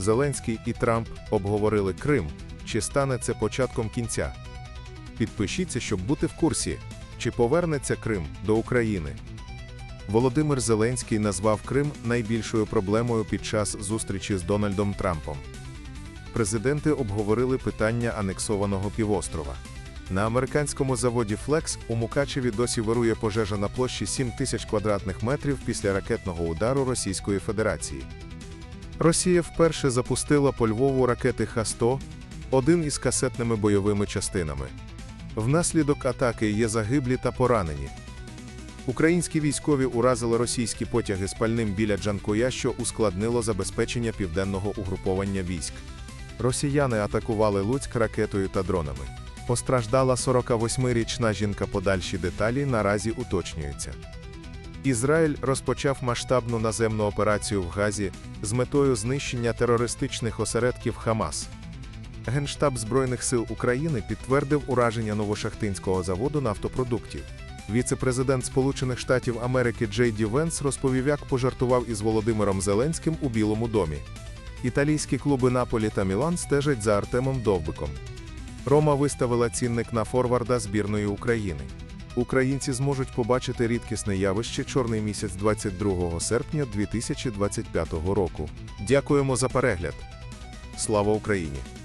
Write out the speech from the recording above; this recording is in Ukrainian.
Зеленський і Трамп обговорили Крим. Чи стане це початком кінця? Підпишіться, щоб бути в курсі, чи повернеться Крим до України. Володимир Зеленський назвав Крим найбільшою проблемою під час зустрічі з Дональдом Трампом. Президенти обговорили питання анексованого півострова. На американському заводі Flex у Мукачеві досі вирує пожежа на площі 7 тисяч квадратних метрів після ракетного удару Російської Федерації. Росія вперше запустила по Львову ракети Х-100, один із касетними бойовими частинами. Внаслідок атаки є загиблі та поранені. Українські військові уразили російські потяги з пальним біля Джанкоя, що ускладнило забезпечення південного угруповання військ. Росіяни атакували Луцьк ракетою та дронами. Постраждала 48-річна жінка. Подальші деталі наразі уточнюються. Ізраїль розпочав масштабну наземну операцію в Газі з метою знищення терористичних осередків Хамас. Генштаб Збройних сил України підтвердив ураження новошахтинського заводу нафтопродуктів. Віце-президент Сполучених Штатів Америки Джей Ді Венс розповів, як пожартував із Володимиром Зеленським у Білому домі. Італійські клуби Наполі та Мілан стежать за Артемом Довбиком. Рома виставила цінник на форварда збірної України. Українці зможуть побачити рідкісне явище Чорний місяць 22 серпня 2025 року. Дякуємо за перегляд. Слава Україні!